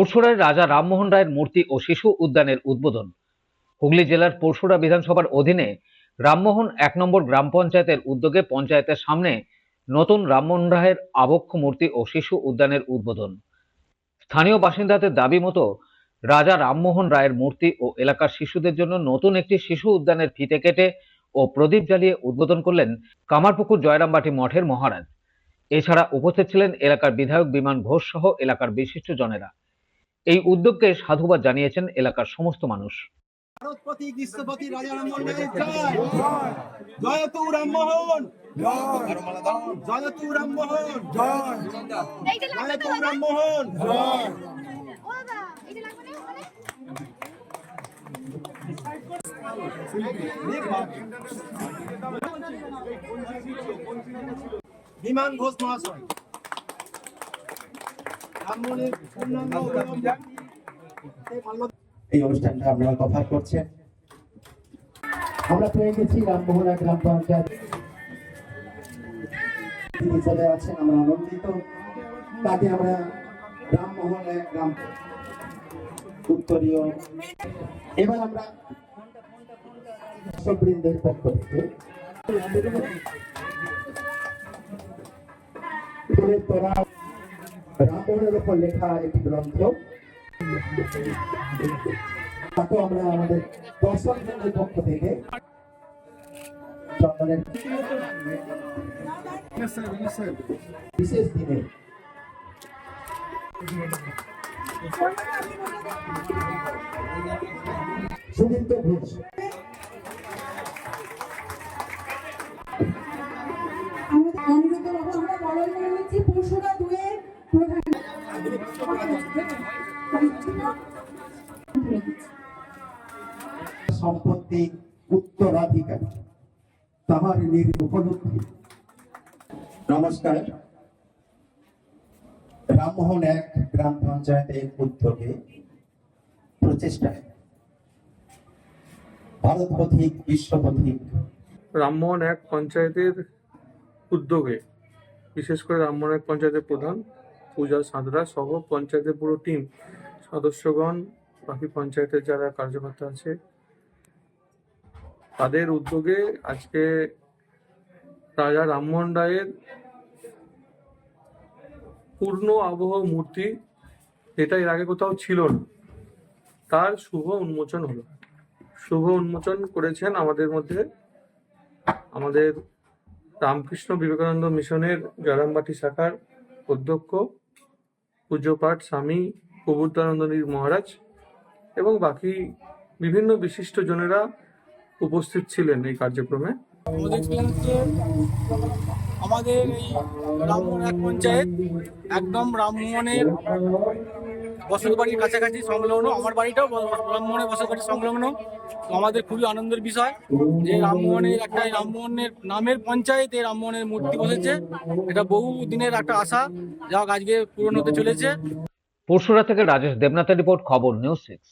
পরশুরায় রাজা রামমোহন রায়ের মূর্তি ও শিশু উদ্যানের উদ্বোধন। হুগলি জেলার পরশুরা বিধানসভার অধীনে রামমোহন এক নম্বর গ্রাম পঞ্চায়েতের উদ্যোগে পঞ্চায়েতের সামনে নতুন রামমোহন রায়ের আবক্ষ মূর্তি ও শিশু উদ্যানের উদ্বোধন। স্থানীয় বাসিন্দাদের দাবি মতো রাজা রামমোহন রায়ের মূর্তি ও এলাকার শিশুদের জন্য নতুন একটি শিশু উদ্যানের ফিতে কেটে ও প্রদীপ জ্বালিয়ে উদ্বোধন করলেন কামারপুকুর জয়রামবাটি মঠের মহারাজ। এছাড়া উপস্থিত ছিলেন এলাকার বিধায়ক বিমান ঘোষ সহ এলাকার বিশিষ্ট জনেরা। এই উদ্যোগকে সাধুবাদ জানিয়েছেন এলাকার সমস্ত মানুষ। ভারতপতি বিশ্বপতি রাজা রামমোহন জয় জয় তু রামমোহন জয় তু জয় তু বিমান ঘোষ মহাশয়। এই অনুষ্ঠানটা আপনারা কভার করছেন। আমরা পেয়ে গেছি রামমোহনা গ্রাম পঞ্চায়েত। হিসেবে আছেন, আমরা আনন্দিত। তাকে আমরা রামমোহন গ্রাম উত্তরীয়। এবার আমরা দর্শকবৃন্দের পক্ষ থেকে রামমোহনের উপর লেখা একটি গ্রন্থ। তাকে আমরা আমাদের দর্শক বৃন্দের পক্ষ থেকে বিশেষ দিনে সুদীপ্ত ঘোষ। সম্পত্তি উত্তরাধিকারী। তাহার নিরূপলব্ধি নমস্কার। রামমোহন এক গ্রাম পঞ্চায়েতের উদ্যোগে প্রচেষ্টায় ভারত পথিক, বিশ্ব পথিক। রামমোহন এক পঞ্চায়েতের উদ্যোগে, বিশেষ করে রামমোহন এক পঞ্চায়েতের প্রধান পূজা সাঁতরা সহ পঞ্চায়েতের পুরো টিম সদস্যগণ, বাকি পঞ্চায়েতের যারা কার্যকর্তা আছে তাদের উদ্যোগে আজকে রাজা রামমোহন রায়ের পূর্ণ আবহ মূর্তি, যেটা এর আগে কোথাও ছিল না, তার শুভ উন্মোচন হলো। শুভ উন্মোচন করেছেন আমাদের মধ্যে আমাদের রামকৃষ্ণ বিবেকানন্দ মিশনের জয়রামবাটি শাখার অধ্যক্ষ পূজ্যপাঠ স্বামী প্রবুদ্ধানন্দনীর মহারাজ এবং বাকি বিভিন্ন বিশিষ্ট জনেরা উপস্থিত ছিলেন এই কার্যক্রমে? আমাদের এই রামমোহন এক পঞ্চায়েত একদম রামমোহনের বসত বাড়ির কাছাকাছি সংলগ্ন আমার বাড়িটাও রামমোহনের বসত বাড়ির সংলগ্ন। তো আমাদের খুবই আনন্দের বিষয় যে রামমোহনের একটা রামমোহনের নামের পঞ্চায়েতে রামমোহনের মূর্তি বসেছে। এটা বহু দিনের একটা আশা যা হোক আজকে পূরণ হতে চলেছে। পরশুরা থেকে রাজেশ দেবনাথের রিপোর্ট খবর নিউজ সিক্স।